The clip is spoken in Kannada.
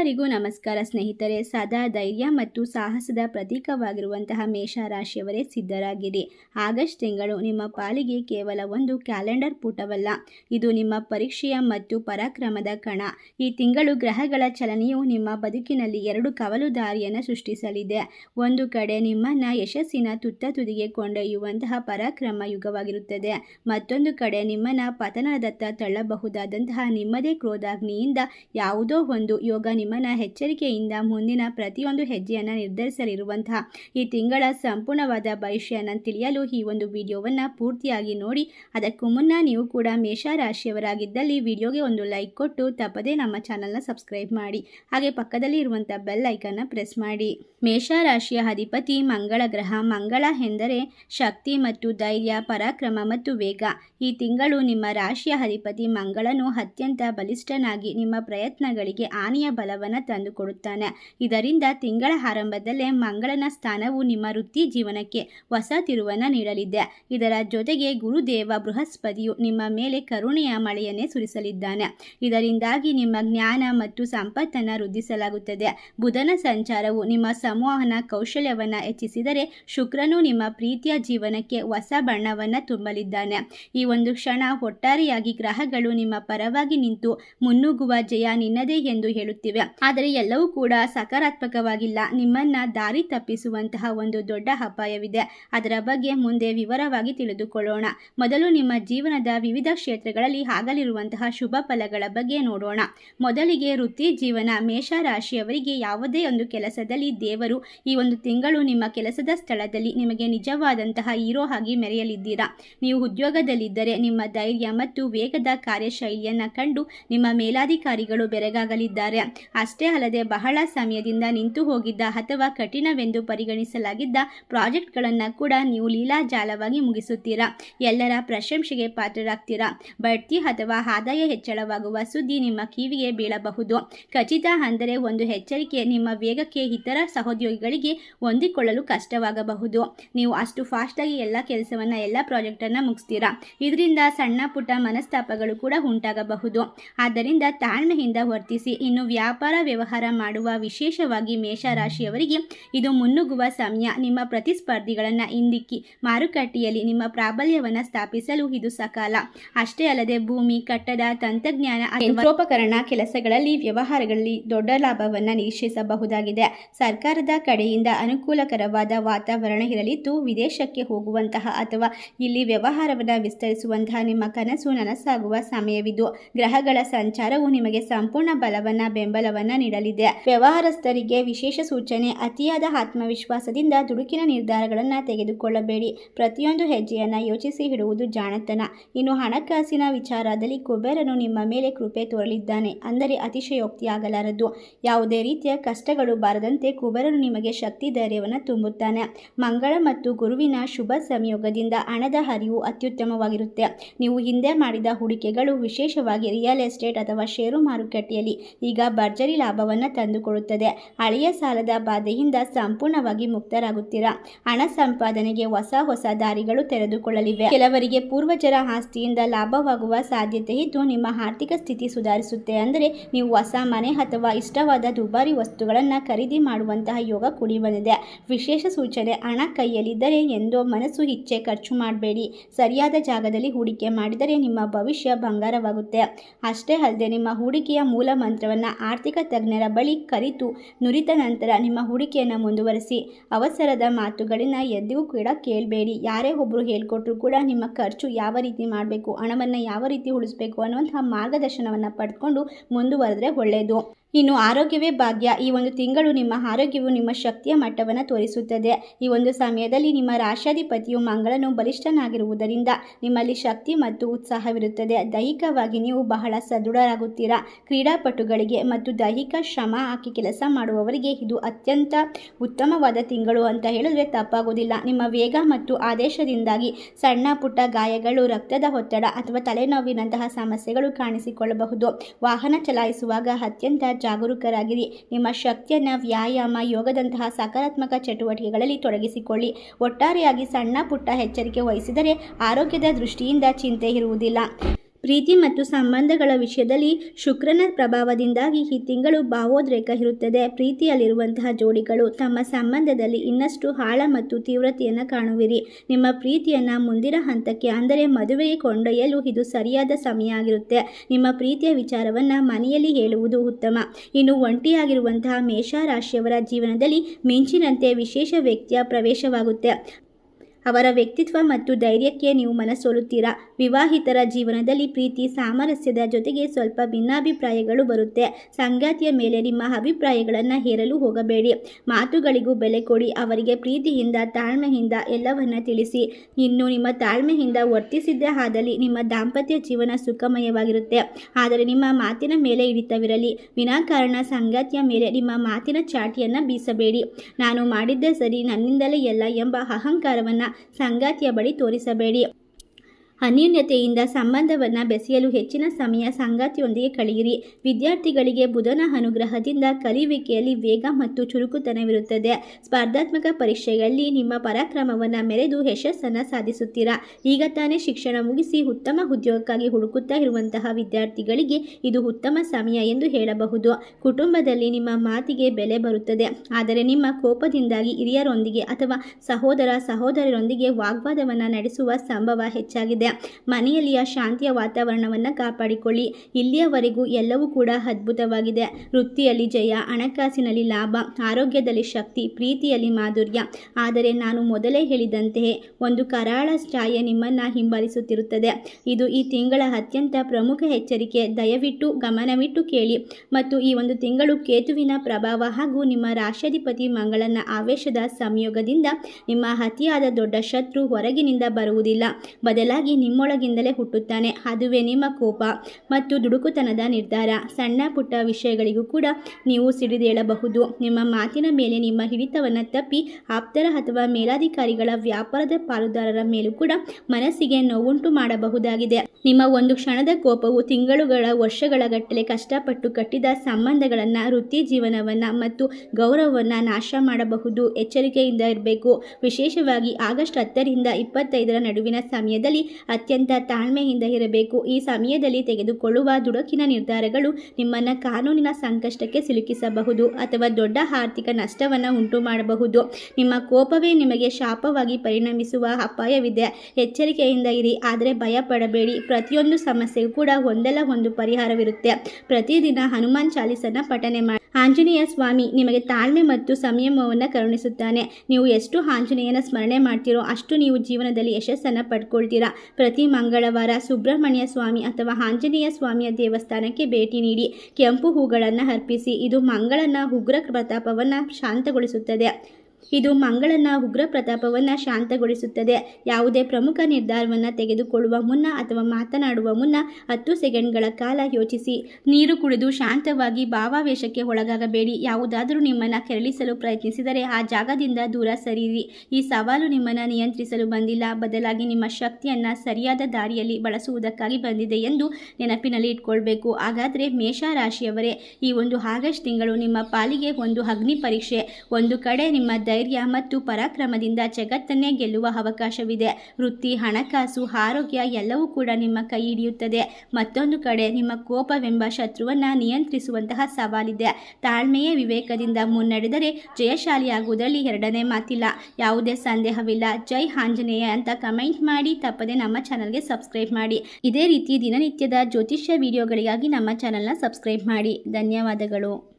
ಎಲ್ಲರಿಗೂ ನಮಸ್ಕಾರ ಸ್ನೇಹಿತರೆ. ಸದಾ ಧೈರ್ಯ ಮತ್ತು ಸಾಹಸದ ಪ್ರತೀಕವಾಗಿರುವಂತಹ ಮೇಷ ರಾಶಿಯವರೇ ಸಿದ್ಧರಾಗಿರಿ. ಆಗಸ್ಟ್ ತಿಂಗಳು ನಿಮ್ಮ ಪಾಲಿಗೆ ಕೇವಲ ಒಂದು ಕ್ಯಾಲೆಂಡರ್ ಪುಟವಲ್ಲ. ಇದು ನಿಮ್ಮ ಪರೀಕ್ಷೆಯ ಮತ್ತು ಪರಾಕ್ರಮದ ಕಣ. ಈ ತಿಂಗಳು ಗ್ರಹಗಳ ಚಲನೆಯು ನಿಮ್ಮ ಬದುಕಿನಲ್ಲಿ ಎರಡು ಕವಲು ದಾರಿಯನ್ನು ಸೃಷ್ಟಿಸಲಿದೆ. ಒಂದು ಕಡೆ ನಿಮ್ಮನ್ನ ಯಶಸ್ಸಿನ ತುತ್ತ ತುದಿಗೆ ಕೊಂಡೊಯ್ಯುವಂತಹ ಪರಾಕ್ರಮ ಯುಗವಾಗಿರುತ್ತದೆ. ಮತ್ತೊಂದು ಕಡೆ ನಿಮ್ಮನ್ನ ಪತನದತ್ತ ತಳ್ಳಬಹುದಾದಂತಹ ನಿಮ್ಮದೇ ಕ್ರೋಧಾಗ್ನಿಯಿಂದ ಯಾವುದೋ ಒಂದು ಯೋಗ ನಿಮ್ಮನ್ನ ಎಚ್ಚರಿಕೆಯಿಂದ ಮುಂದಿನ ಪ್ರತಿಯೊಂದು ಹೆಜ್ಜೆಯನ್ನು ನಿರ್ಧರಿಸಲಿರುವಂತಹ ಈ ತಿಂಗಳ ಸಂಪೂರ್ಣವಾದ ಭವಿಷ್ಯನ ತಿಳಿಯಲು ಈ ಒಂದು ವಿಡಿಯೋವನ್ನು ಪೂರ್ತಿಯಾಗಿ ನೋಡಿ, ಅದಕ್ಕೂ ಮುನ್ನ ನೀವು ಕೂಡ ಮೇಷ ರಾಶಿಯವರಾಗಿದ್ದಲ್ಲಿ ವಿಡಿಯೋಗೆ ಒಂದು ಲೈಕ್ ಕೊಟ್ಟು ತಪ್ಪದೇ ನಮ್ಮ ಚಾನಲ್ನ ಸಬ್ಸ್ಕ್ರೈಬ್ ಮಾಡಿ, ಹಾಗೆ ಪಕ್ಕದಲ್ಲಿ ಇರುವಂಥ ಬೆಲ್ ಐಕನ್ನ ಪ್ರೆಸ್ ಮಾಡಿ. ಮೇಷ ರಾಶಿಯ ಅಧಿಪತಿ ಮಂಗಳ ಗ್ರಹ, ಮಂಗಳ ಎಂದರೆ ಶಕ್ತಿ ಮತ್ತು ಧೈರ್ಯ, ಪರಾಕ್ರಮ ಮತ್ತು ವೇಗ. ಈ ತಿಂಗಳು ನಿಮ್ಮ ರಾಶಿಯ ಅಧಿಪತಿ ಮಂಗಳನು ಅತ್ಯಂತ ಬಲಿಷ್ಠನಾಗಿ ನಿಮ್ಮ ಪ್ರಯತ್ನಗಳಿಗೆ ಹಾನಿಯ ಬಲವನ್ನು ತಂದುಕೊಡುತ್ತಾನೆ ಇದರಿಂದ ತಿಂಗಳ ಆರಂಭದಲ್ಲೇ ಮಂಗಳನ ಸ್ಥಾನವು ನಿಮ್ಮ ವೃತ್ತಿ ಜೀವನಕ್ಕೆ ಹೊಸ ತಿರುವನ್ನು ನೀಡಲಿದೆ. ಇದರ ಜೊತೆಗೆ ಗುರುದೇವ ಬೃಹಸ್ಪತಿಯು ನಿಮ್ಮ ಮೇಲೆ ಕರುಣೆಯ ಮಳೆಯನ್ನೇ ಸುರಿಸಲಿದ್ದಾನೆ. ಇದರಿಂದಾಗಿ ನಿಮ್ಮ ಜ್ಞಾನ ಮತ್ತು ಸಂಪತ್ತನ್ನು ವೃದ್ಧಿಸಲಾಗುತ್ತದೆ. ಬುಧನ ಸಂಚಾರವು ನಿಮ್ಮ ಸಂವಹನ ಕೌಶಲ್ಯವನ್ನು ಹೆಚ್ಚಿಸಿದರೆ ಶುಕ್ರನು ನಿಮ್ಮ ಪ್ರೀತಿಯ ಜೀವನಕ್ಕೆ ಹೊಸ ಬಣ್ಣವನ್ನು ತುಂಬಲಿದ್ದಾನೆ. ಈ ಒಂದು ಕ್ಷಣ ಒಟ್ಟಾರೆಯಾಗಿ ಗ್ರಹಗಳು ನಿಮ್ಮ ಪರವಾಗಿ ನಿಂತು ಮುನ್ನುಗ್ಗುವ ಜಯ ನಿನ್ನದೇ ಎಂದು ಹೇಳುತ್ತಿವೆ. ಆದರೆ ಎಲ್ಲವೂ ಕೂಡ ಸಕಾರಾತ್ಮಕವಾಗಿಲ್ಲ. ನಿಮ್ಮನ್ನ ದಾರಿ ತಪ್ಪಿಸುವಂತಹ ಒಂದು ದೊಡ್ಡ ಅಪಾಯವಿದೆ. ಅದರ ಬಗ್ಗೆ ಮುಂದೆ ವಿವರವಾಗಿ ತಿಳಿದುಕೊಳ್ಳೋಣ. ಮೊದಲು ನಿಮ್ಮ ಜೀವನದ ವಿವಿಧ ಕ್ಷೇತ್ರಗಳಲ್ಲಿ ಆಗಲಿರುವಂತಹ ಶುಭ ಫಲಗಳ ಬಗ್ಗೆ ನೋಡೋಣ. ಮೊದಲಿಗೆ ವೃತ್ತಿ ಜೀವನ. ಮೇಷ ರಾಶಿಯವರಿಗೆ ಯಾವುದೇ ಒಂದು ಕೆಲಸದಲ್ಲಿ ದೇವರು ಈ ಒಂದು ತಿಂಗಳು ನಿಮ್ಮ ಕೆಲಸದ ಸ್ಥಳದಲ್ಲಿ ನಿಮಗೆ ನಿಜವಾದಂತಹ ಹೀರೋ ಆಗಿ ಮೆರೆಯಲಿದ್ದೀರಾ? ನೀವು ಉದ್ಯೋಗದಲ್ಲಿದ್ದರೆ ನಿಮ್ಮ ಧೈರ್ಯ ಮತ್ತು ವೇಗದ ಕಾರ್ಯಶೈಲಿಯನ್ನು ಕಂಡು ನಿಮ್ಮ ಮೇಲಾಧಿಕಾರಿಗಳು ಬೆರಗಾಗಲಿದ್ದಾರೆ. ಅಷ್ಟೇ ಅಲ್ಲದೆ ಬಹಳ ಸಮಯದಿಂದ ನಿಂತು ಹೋಗಿದ್ದ ಅಥವಾ ಕಠಿಣವೆಂದು ಪರಿಗಣಿಸಲಾಗಿದ್ದ ಪ್ರಾಜೆಕ್ಟ್ಗಳನ್ನು ಕೂಡ ನೀವು ಲೀಲಾಜಾಲವಾಗಿ ಮುಗಿಸುತ್ತೀರಾ? ಎಲ್ಲರ ಪ್ರಶಂಸೆಗೆ ಪಾತ್ರರಾಗ್ತೀರಾ? ಬಡ್ತಿ ಅಥವಾ ಆದಾಯ ಹೆಚ್ಚಳವಾಗುವ ಸುದ್ದಿ ನಿಮ್ಮ ಕಿವಿಗೆ ಬೀಳಬಹುದು. ಖಚಿತ ಅಂದರೆ ಒಂದು ಎಚ್ಚರಿಕೆ ನಿಮ್ಮ ವೇಗಕ್ಕೆ ಇತರ ಸಹೋದ್ಯೋಗಿಗಳಿಗೆ ಹೊಂದಿಕೊಳ್ಳಲು ಕಷ್ಟವಾಗಬಹುದು. ನೀವು ಅಷ್ಟು ಫಾಸ್ಟಾಗಿ ಎಲ್ಲ ಕೆಲಸವನ್ನು, ಎಲ್ಲ ಪ್ರಾಜೆಕ್ಟನ್ನು ಮುಗಿಸ್ತೀರಾ? ಇದರಿಂದ ಸಣ್ಣ ಪುಟ್ಟ ಮನಸ್ತಾಪಗಳು ಕೂಡ ಉಂಟಾಗಬಹುದು. ಆದ್ದರಿಂದ ತಾಳ್ಮೆಯಿಂದ ವರ್ತಿಸಿ, ಇನ್ನು ವ್ಯಾಪಾರ ವ್ಯವಹಾರ ಮಾಡುವ ವಿಶೇಷವಾಗಿ ಮೇಷರಾಶಿಯವರಿಗೆ ಇದು ಮುನ್ನುಗ್ಗುವ ಸಮಯ. ನಿಮ್ಮ ಪ್ರತಿಸ್ಪರ್ಧಿಗಳನ್ನು ಹಿಂದಿಕ್ಕಿ, ಮಾರುಕಟ್ಟೆಯಲ್ಲಿ ನಿಮ್ಮ ಪ್ರಾಬಲ್ಯವನ್ನು ಸ್ಥಾಪಿಸಲು ಇದು ಸಕಾಲ. ಅಷ್ಟೇ ಅಲ್ಲದೆ ಭೂಮಿ, ಕಟ್ಟಡ, ತಂತ್ರಜ್ಞಾನ ಯಂತ್ರೋಪಕರಣ ಕೆಲಸಗಳಲ್ಲಿ, ವ್ಯವಹಾರಗಳಲ್ಲಿ ದೊಡ್ಡ ಲಾಭವನ್ನು ನಿರೀಕ್ಷಿಸಬಹುದಾಗಿದೆ. ಸರ್ಕಾರದ ಕಡೆಯಿಂದ ಅನುಕೂಲಕರವಾದ ವಾತಾವರಣ ಇರಲಿದ್ದು, ವಿದೇಶಕ್ಕೆ ಹೋಗುವಂತಹ ಅಥವಾ ಇಲ್ಲಿ ವ್ಯವಹಾರವನ್ನು ವಿಸ್ತರಿಸುವಂತಹ ನಿಮ್ಮ ಕನಸು ನನಸಾಗುವ ಸಮಯವಿದು. ಗ್ರಹಗಳ ಸಂಚಾರವು ನಿಮಗೆ ಸಂಪೂರ್ಣ ಬಲವನ್ನ ಬೆಂಬಲವನ್ನ ನೀಡಲಿದೆ. ವ್ಯವಹಾರಸ್ಥರಿಗೆ ವಿಶೇಷ ಸೂಚನೆ, ಅತಿಯಾದ ಆತ್ಮವಿಶ್ವಾಸದಿಂದ ದುಡುಕಿನ ನಿರ್ಧಾರಗಳನ್ನು ತೆಗೆದುಕೊಳ್ಳಬೇಡಿ. ಪ್ರತಿಯೊಂದು ಹೆಜ್ಜೆಯನ್ನ ಯೋಚಿಸಿ ಇಡುವುದು ಜಾಣತನ. ಇನ್ನು ಹಣಕಾಸಿನ ವಿಚಾರದಲ್ಲಿ ಕುಬೇರನು ನಿಮ್ಮ ಮೇಲೆ ಕೃಪೆ ತೋರಲಿದ್ದಾನೆ. ಅಂದರೆ ಅತಿಶಯೋಕ್ತಿಯಾಗಲಾರದು. ಯಾವುದೇ ರೀತಿಯ ಕಷ್ಟಗಳು ಬಾರದಂತೆ ಕುಬೇರನು ನಿಮಗೆ ಶಕ್ತಿ ಧೈರ್ಯವನ್ನು ತುಂಬುತ್ತಾನೆ. ಮಂಗಳ ಮತ್ತು ಗುರುವಿನ ಶುಭ ಸಂಯೋಗದಿಂದ ಹಣದ ಹರಿವು ಅತ್ಯುತ್ತಮವಾಗಿರುತ್ತೆ. ನೀವು ಹಿಂದೆ ಮಾಡಿದ ಹೂಡಿಕೆಗಳು ವಿಶೇಷವಾಗಿ ರಿಯಲ್ ಎಸ್ಟೇಟ್ ಅಥವಾ ಷೇರು ಮಾರುಕಟ್ಟೆಯಲ್ಲಿ, ಈಗ ಭರ್ಜರಿ ಲಾಭವನ್ನು ತಂದುಕೊಡುತ್ತದೆ. ಹಳೆಯ ಸಾಲದ ಬಾಧೆಯಿಂದ ಸಂಪೂರ್ಣವಾಗಿ ಮುಕ್ತರಾಗುತ್ತೀರಾ? ಹಣ ಸಂಪಾದನೆಗೆ ಹೊಸ ಹೊಸ ದಾರಿಗಳು ತೆರೆದುಕೊಳ್ಳಲಿವೆ. ಕೆಲವರಿಗೆ ಪೂರ್ವಜರ ಆಸ್ತಿಯಿಂದ ಲಾಭವಾಗುವ ಸಾಧ್ಯತೆ ಇದ್ದು, ನಿಮ್ಮ ಆರ್ಥಿಕ ಸ್ಥಿತಿ ಸುಧಾರಿಸುತ್ತೆ ಅಂದರೆ ನೀವು ಹೊಸ ಮನೆ ಅಥವಾ ಇಷ್ಟವಾದ ದುಬಾರಿ ವಸ್ತುಗಳನ್ನು ಖರೀದಿ ಮಾಡುವಂತಹ ಯೋಗ ಕೂಡಿ ಬಂದಿದೆ ವಿಶೇಷ ಸೂಚನೆ, ಹಣ ಕೈಯಲ್ಲಿದ್ದರೆ ಎಂದೋ ಮನಸ್ಸು ಇಚ್ಛೆ ಖರ್ಚು ಮಾಡಬೇಡಿ. ಸರಿಯಾದ ಜಾಗದಲ್ಲಿ ಹೂಡಿಕೆ ಮಾಡಿದರೆ ನಿಮ್ಮ ಭವಿಷ್ಯ ಬಂಗಾರವಾಗುತ್ತೆ. ಅಷ್ಟೇ ಅಲ್ಲದೆ ನಿಮ್ಮ ಹೂಡಿಕೆಯ ಮೂಲ ಮಂತ್ರವನ್ನು ಆರ್ಥಿಕ ತಜ್ಞರ ಬಳಿ ಕರಿತು ನುರಿತ ನಂತರ ನಿಮ್ಮ ಹೂಡಿಕೆಯನ್ನು ಮುಂದುವರಿಸಿ ಅವಸರದ ಮಾತುಗಳನ್ನು ಎಂದಿಗೂ ಕೂಡ ಕೇಳಬೇಡಿ. ಯಾರೇ ಒಬ್ಬರು ಹೇಳ್ಕೊಟ್ರು ಕೂಡ ನಿಮ್ಮ ಖರ್ಚು ಯಾವ ರೀತಿ ಮಾಡಬೇಕು, ಹಣವನ್ನು ಯಾವ ರೀತಿ ಉಳಿಸ್ಬೇಕು ಅನ್ನುವಂತಹ ಮಾರ್ಗದರ್ಶನವನ್ನು ಪಡ್ಕೊಂಡು ಮುಂದುವರೆದ್ರೆ ಒಳ್ಳೆಯದು ಇನ್ನು ಆರೋಗ್ಯವೇ ಭಾಗ್ಯ. ಈ ಒಂದು ತಿಂಗಳು ನಿಮ್ಮ ಆರೋಗ್ಯವು ನಿಮ್ಮ ಶಕ್ತಿಯ ಮಟ್ಟವನ್ನು ತೋರಿಸುತ್ತದೆ. ಈ ಒಂದು ಸಮಯದಲ್ಲಿ ನಿಮ್ಮ ರಾಶಾಧಿಪತಿಯು ಮಂಗಳನು ಬಲಿಷ್ಠನಾಗಿರುವುದರಿಂದ ನಿಮ್ಮಲ್ಲಿ ಶಕ್ತಿ ಮತ್ತು ಉತ್ಸಾಹವಿರುತ್ತದೆ. ದೈಹಿಕವಾಗಿ ನೀವು ಬಹಳ ಸದೃಢರಾಗುತ್ತೀರಾ? ಕ್ರೀಡಾಪಟುಗಳಿಗೆ ಮತ್ತು ದೈಹಿಕ ಶ್ರಮ ಹಾಕಿ ಕೆಲಸ ಮಾಡುವವರಿಗೆ ಇದು ಅತ್ಯಂತ ಉತ್ತಮವಾದ ತಿಂಗಳು ಅಂತ ಹೇಳಿದ್ರೆ ತಪ್ಪಾಗೋದಿಲ್ಲ. ನಿಮ್ಮ ವೇಗ ಮತ್ತು ಆದೇಶದಿಂದಾಗಿ ಸಣ್ಣ ಪುಟ್ಟ ಗಾಯಗಳು, ರಕ್ತದ ಒತ್ತಡ ಅಥವಾ ತಲೆನೋವಿನಂತಹ ಸಮಸ್ಯೆಗಳು ಕಾಣಿಸಿಕೊಳ್ಳಬಹುದು. ವಾಹನ ಚಲಾಯಿಸುವಾಗ ಅತ್ಯಂತ ಜಾಗರೂಕರಾಗಿರಿ. ನಿಮ್ಮ ಶಕ್ತಿಯನ್ನು ವ್ಯಾಯಾಮ, ಯೋಗದಂತಹ ಸಕಾರಾತ್ಮಕ ಚಟುವಟಿಕೆಗಳಲ್ಲಿ ತೊಡಗಿಸಿಕೊಳ್ಳಿ. ಒಟ್ಟಾರೆಯಾಗಿ ಸಣ್ಣ ಪುಟ್ಟ ಎಚ್ಚರಿಕೆ ವಹಿಸಿದರೆ ಆರೋಗ್ಯದ ದೃಷ್ಟಿಯಿಂದ ಚಿಂತೆ ಇರುವುದಿಲ್ಲ. ಪ್ರೀತಿ ಮತ್ತು ಸಂಬಂಧಗಳ ವಿಷಯದಲ್ಲಿ ಶುಕ್ರನ ಪ್ರಭಾವದಿಂದಾಗಿ ಈ ತಿಂಗಳು ಭಾವೋದ್ರೇಕ ಇರುತ್ತದೆ. ಪ್ರೀತಿಯಲ್ಲಿರುವಂತಹ ಜೋಡಿಗಳು, ತಮ್ಮ ಸಂಬಂಧದಲ್ಲಿ ಇನ್ನಷ್ಟು ಆಳ ಮತ್ತು ತೀವ್ರತೆಯನ್ನು ಕಾಣುವಿರಿ. ನಿಮ್ಮ ಪ್ರೀತಿಯನ್ನು ಮುಂದಿನ ಹಂತಕ್ಕೆ, ಅಂದರೆ ಮದುವೆಗೆ ಕೊಂಡೊಯ್ಯಲು ಇದು ಸರಿಯಾದ ಸಮಯ ಆಗಿರುತ್ತೆ. ನಿಮ್ಮ ಪ್ರೀತಿಯ ವಿಚಾರವನ್ನು ಮನೆಯಲ್ಲಿ ಹೇಳುವುದು ಉತ್ತಮ. ಇನ್ನು ಒಂಟಿಯಾಗಿರುವಂತಹ ಮೇಷರಾಶಿಯವರ ಜೀವನದಲ್ಲಿ ಮಿಂಚಿನಂತೆ ವಿಶೇಷ ವ್ಯಕ್ತಿಯ ಪ್ರವೇಶವಾಗುತ್ತೆ. ಅವರ ವ್ಯಕ್ತಿತ್ವ ಮತ್ತು ಧೈರ್ಯಕ್ಕೆ ನೀವು ಮನಸೋಲುತ್ತೀರಾ. ವಿವಾಹಿತರ ಜೀವನದಲ್ಲಿ ಪ್ರೀತಿ, ಸಾಮರಸ್ಯದ ಜೊತೆಗೆ ಸ್ವಲ್ಪ ಭಿನ್ನಾಭಿಪ್ರಾಯಗಳು ಬರುತ್ತೆ. ಸಂಗಾತಿಯ ಮೇಲೆ ನಿಮ್ಮ ಅಭಿಪ್ರಾಯಗಳನ್ನು ಹೇರಲು ಹೋಗಬೇಡಿ. ಮಾತುಗಳಿಗೂ ಬೆಲೆ ಕೊಡಿ. ಅವರಿಗೆ ಪ್ರೀತಿಯಿಂದ, ತಾಳ್ಮೆಯಿಂದ ಎಲ್ಲವನ್ನ ತಿಳಿಸಿ. ಇನ್ನು ನಿಮ್ಮ ತಾಳ್ಮೆಯಿಂದ ವರ್ತಿಸಿದ್ದೇ ಆದಲ್ಲಿ ನಿಮ್ಮ ದಾಂಪತ್ಯ ಜೀವನ ಸುಖಮಯವಾಗಿರುತ್ತೆ. ಆದರೆ ನಿಮ್ಮ ಮಾತಿನ ಮೇಲೆ ಹಿಡಿತವಿರಲಿ. ವಿನಾಕಾರಣ ಸಂಗಾತಿಯ ಮೇಲೆ ನಿಮ್ಮ ಮಾತಿನ ಚಾಟಿಯನ್ನು ಬೀಸಬೇಡಿ. ನಾನು ಮಾಡಿದ್ದೇ ಸರಿ ನನ್ನಿಂದಲೇ ಎಲ್ಲ ಎಂಬ ಅಹಂಕಾರವನ್ನು ಸಂಗಾತಿಯ ಬಳಿ ತೋರಿಸಬೇಡಿ. ಅನ್ಯೂನ್ಯತೆಯಿಂದ ಸಂಬಂಧವನ್ನು ಬೆಸೆಯಲು ಹೆಚ್ಚಿನ ಸಮಯ ಸಂಗಾತಿಯೊಂದಿಗೆ ಕಳೆಯಿರಿ. ವಿದ್ಯಾರ್ಥಿಗಳಿಗೆ ಬುಧನ ಅನುಗ್ರಹದಿಂದ ಕಲಿಯುವಿಕೆಯಲ್ಲಿ ವೇಗ ಮತ್ತು ಚುರುಕುತನವಿರುತ್ತದೆ. ಸ್ಪರ್ಧಾತ್ಮಕ ಪರೀಕ್ಷೆಯಲ್ಲಿ ನಿಮ್ಮ ಪರಾಕ್ರಮವನ್ನು ಮೆರೆದು ಯಶಸ್ಸನ್ನು ಸಾಧಿಸುತ್ತೀರಾ? ಈಗ ತಾನೇ ಶಿಕ್ಷಣ ಮುಗಿಸಿ ಉತ್ತಮ ಉದ್ಯೋಗಕ್ಕಾಗಿ ಹುಡುಕುತ್ತಾ ಇರುವಂತಹ ವಿದ್ಯಾರ್ಥಿಗಳಿಗೆ ಇದು ಉತ್ತಮ ಸಮಯ ಎಂದು ಹೇಳಬಹುದು. ಕುಟುಂಬದಲ್ಲಿ ನಿಮ್ಮ ಮಾತಿಗೆ ಬೆಲೆ ಬರುತ್ತದೆ. ಆದರೆ ನಿಮ್ಮ ಕೋಪದಿಂದಾಗಿ ಹಿರಿಯರೊಂದಿಗೆ ಅಥವಾ ಸಹೋದರ ಸಹೋದರರೊಂದಿಗೆ ವಾಗ್ವಾದವನ್ನು ನಡೆಸುವ ಸಂಭವ ಹೆಚ್ಚಾಗಿದೆ. ಮನೆಯಲ್ಲಿಯ ಶಾಂತಿಯ ವಾತಾವರಣವನ್ನು ಕಾಪಾಡಿಕೊಳ್ಳಿ. ಇಲ್ಲಿಯವರೆಗೂ ಎಲ್ಲವೂ ಕೂಡ ಅದ್ಭುತವಾಗಿದೆ. ವೃತ್ತಿಯಲ್ಲಿ ಜಯ, ಹಣಕಾಸಿನಲ್ಲಿ ಲಾಭ, ಆರೋಗ್ಯದಲ್ಲಿ ಶಕ್ತಿ, ಪ್ರೀತಿಯಲ್ಲಿ ಮಾಧುರ್ಯ. ಆದರೆ ನಾನು ಮೊದಲೇ ಹೇಳಿದಂತೆಯೇ, ಒಂದು ಕರಾಳ ಛಾಯೆ ನಿಮ್ಮನ್ನು ಹಿಂಬಾಲಿಸುತ್ತಿರುತ್ತದೆ. ಇದು ಈ ತಿಂಗಳ ಅತ್ಯಂತ ಪ್ರಮುಖ ಎಚ್ಚರಿಕೆ. ದಯವಿಟ್ಟು ಗಮನವಿಟ್ಟು ಕೇಳಿ. ಮತ್ತು ಈ ಒಂದು ತಿಂಗಳು ಕೇತುವಿನ ಪ್ರಭಾವ ಹಾಗೂ ನಿಮ್ಮ ರಾಷ್ಟ್ರಾಧಿಪತಿ ಮಂಗಳನ ಆವೇಶದ ಸಂಯೋಗದಿಂದ ನಿಮ್ಮ ಅತಿಯಾದ ದೊಡ್ಡ ಶತ್ರು ಹೊರಗಿನಿಂದ ಬರುವುದಿಲ್ಲ. ಬದಲಾಗಿ ನಿಮ್ಮೊಳಗಿಂದಲೇ ಹುಟ್ಟುತ್ತಾನೆ. ಅದುವೇ ನಿಮ್ಮ ಕೋಪ ಮತ್ತು ದುಡುಕುತನದ ನಿರ್ಧಾರ. ಸಣ್ಣ ಪುಟ್ಟ ವಿಷಯಗಳಿಗೂ ಕೂಡ ನೀವು ಸಿಡಿದೇಳಬಹುದು. ನಿಮ್ಮ ಮಾತಿನ ಮೇಲೆ ನಿಮ್ಮ ಹಿಡಿತವನ್ನು ತಪ್ಪಿ ಆಪ್ತರ ಅಥವಾ ಮೇಲಾಧಿಕಾರಿಗಳ ವ್ಯಾಪಾರದ ಪಾಲುದಾರರ ಮೇಲೂ ಕೂಡ ಮನಸ್ಸಿಗೆ ನೋವುಂಟು ಮಾಡಬಹುದಾಗಿದೆ. ನಿಮ್ಮ ಒಂದು ಕ್ಷಣದ ಕೋಪವು ತಿಂಗಳುಗಳ, ವರ್ಷಗಳ ಗಟ್ಟಲೆ ಕಷ್ಟಪಟ್ಟು ಕಟ್ಟಿದ ಸಂಬಂಧಗಳನ್ನು, ವೃತ್ತಿ ಜೀವನವನ್ನು ಮತ್ತು ಗೌರವವನ್ನು ನಾಶ ಮಾಡಬಹುದು. ಎಚ್ಚರಿಕೆಯಿಂದ ಇರಬೇಕು. ವಿಶೇಷವಾಗಿ ಆಗಸ್ಟ್ ಹತ್ತರಿಂದ ಇಪ್ಪತ್ತೈದರ ನಡುವಿನ ಸಮಯದಲ್ಲಿ ಅತ್ಯಂತ ತಾಳ್ಮೆಯಿಂದ ಇರಬೇಕು. ಈ ಸಮಯದಲ್ಲಿ ತೆಗೆದುಕೊಳ್ಳುವ ದುಡುಕಿನ ನಿರ್ಧಾರಗಳು ನಿಮ್ಮನ್ನು ಕಾನೂನಿನ ಸಂಕಷ್ಟಕ್ಕೆ ಸಿಲುಕಿಸಬಹುದು ಅಥವಾ ದೊಡ್ಡ ಆರ್ಥಿಕ ನಷ್ಟವನ್ನು ಉಂಟು ಮಾಡಬಹುದು ನಿಮ್ಮ ಕೋಪವೇ ನಿಮಗೆ ಶಾಪವಾಗಿ ಪರಿಣಮಿಸುವ ಅಪಾಯವಿದೆ. ಎಚ್ಚರಿಕೆಯಿಂದ ಇರಿ, ಆದರೆ ಭಯಪಡಬೇಡಿ. ಪ್ರತಿಯೊಂದು ಸಮಸ್ಯೆಗೂ ಕೂಡ ಒಂದಲ್ಲ ಒಂದು ಪರಿಹಾರವಿರುತ್ತೆ. ಪ್ರತಿದಿನ ಹನುಮಾನ್ ಚಾಲಿಸನ್ನ ಪಠನೆ ಮಾಡಿ. ಆಂಜನೇಯ ಸ್ವಾಮಿ ನಿಮಗೆ ತಾಳ್ಮೆ ಮತ್ತು ಸಂಯಮವನ್ನು ಕರುಣಿಸುತ್ತಾನೆ. ನೀವು ಎಷ್ಟು ಆಂಜನೇಯನ ಸ್ಮರಣೆ ಮಾಡ್ತೀರೋ ಅಷ್ಟು ನೀವು ಜೀವನದಲ್ಲಿ ಯಶಸ್ಸನ್ನು ಪಡ್ಕೊಳ್ತೀರಾ. ಪ್ರತಿ ಮಂಗಳವಾರ ಸುಬ್ರಹ್ಮಣ್ಯ ಸ್ವಾಮಿ ಅಥವಾ ಆಂಜನೇಯ ಸ್ವಾಮಿಯ ದೇವಸ್ಥಾನಕ್ಕೆ ಭೇಟಿ ನೀಡಿ ಕೆಂಪು ಹೂಗಳನ್ನು ಅರ್ಪಿಸಿ, ಇದು ಮಂಗಳನ ಉಗ್ರ ಪ್ರತಾಪವನ್ನು ಶಾಂತಗೊಳಿಸುತ್ತದೆ. ಇದು ಮಂಗಳನ ಉಗ್ರ ಪ್ರತಾಪವನ್ನು ಶಾಂತಗೊಳಿಸುತ್ತದೆ. ಯಾವುದೇ ಪ್ರಮುಖ ನಿರ್ಧಾರವನ್ನು ತೆಗೆದುಕೊಳ್ಳುವ ಮುನ್ನ ಅಥವಾ ಮಾತನಾಡುವ ಮುನ್ನ ಹತ್ತು ಸೆಕೆಂಡ್ಗಳ ಕಾಲ ಯೋಚಿಸಿ. ನೀರು ಕುಡಿದು ಶಾಂತವಾಗಿ ಭಾವಾವೇಶಕ್ಕೆ ಒಳಗಾಗಬೇಡಿ. ಯಾವುದಾದರೂ ನಿಮ್ಮನ್ನು ಕೆರಳಿಸಲು ಪ್ರಯತ್ನಿಸಿದರೆ ಆ ಜಾಗದಿಂದ ದೂರ ಸರಿಯಿರಿ. ಈ ಸವಾಲು ನಿಮ್ಮನ್ನು ನಿಯಂತ್ರಿಸಲು ಬಂದಿಲ್ಲ. ಬದಲಾಗಿ ನಿಮ್ಮ ಶಕ್ತಿಯನ್ನು ಸರಿಯಾದ ದಾರಿಯಲ್ಲಿ ಬಳಸುವುದಕ್ಕಾಗಿ ಬಂದಿದೆ ಎಂದು ನೆನಪಿನಲ್ಲಿ ಇಟ್ಕೊಳ್ಬೇಕು. ಹಾಗಾದರೆ ಮೇಷರಾಶಿಯವರೇ, ಈ ಒಂದು ಆಗಸ್ಟ್ ತಿಂಗಳು ನಿಮ್ಮ ಪಾಲಿಗೆ ಒಂದು ಅಗ್ನಿ ಪರೀಕ್ಷೆ. ಒಂದು ಕಡೆ ನಿಮ್ಮ ಧೈರ್ಯ ಮತ್ತು ಪರಾಕ್ರಮದಿಂದ ಜಗತ್ತನ್ನೇ ಗೆಲ್ಲುವ ಅವಕಾಶವಿದೆ. ವೃತ್ತಿ, ಹಣಕಾಸು, ಆರೋಗ್ಯ ಎಲ್ಲವೂ ಕೂಡ ನಿಮ್ಮ ಕೈ ಹಿಡಿಯುತ್ತದೆ. ಮತ್ತೊಂದು ಕಡೆ ನಿಮ್ಮ ಕೋಪವೆಂಬ ಶತ್ರುವನ್ನು ನಿಯಂತ್ರಿಸುವಂತಹ ಸವಾಲಿದೆ. ತಾಳ್ಮೆಯೇ ವಿವೇಕದಿಂದ ಮುನ್ನಡೆದರೆ ಜಯಶಾಲಿಯಾಗುವುದರಲ್ಲಿ ಎರಡನೇ ಮಾತಿಲ್ಲ. ಯಾವುದೇ ಸಂದೇಹವಿಲ್ಲ. ಜೈ ಆಂಜನೇಯ ಅಂತ ಕಮೆಂಟ್ ಮಾಡಿ, ತಪ್ಪದೆ ನಮ್ಮ ಚಾನಲ್ಗೆ ಸಬ್ಸ್ಕ್ರೈಬ್ ಮಾಡಿ. ಇದೇ ರೀತಿ ದಿನನಿತ್ಯದ ಜ್ಯೋತಿಷ್ಯ ವಿಡಿಯೋಗಳಿಗಾಗಿ ನಮ್ಮ ಚಾನಲ್ನ ಸಬ್ಸ್ಕ್ರೈಬ್ ಮಾಡಿ. ಧನ್ಯವಾದಗಳು.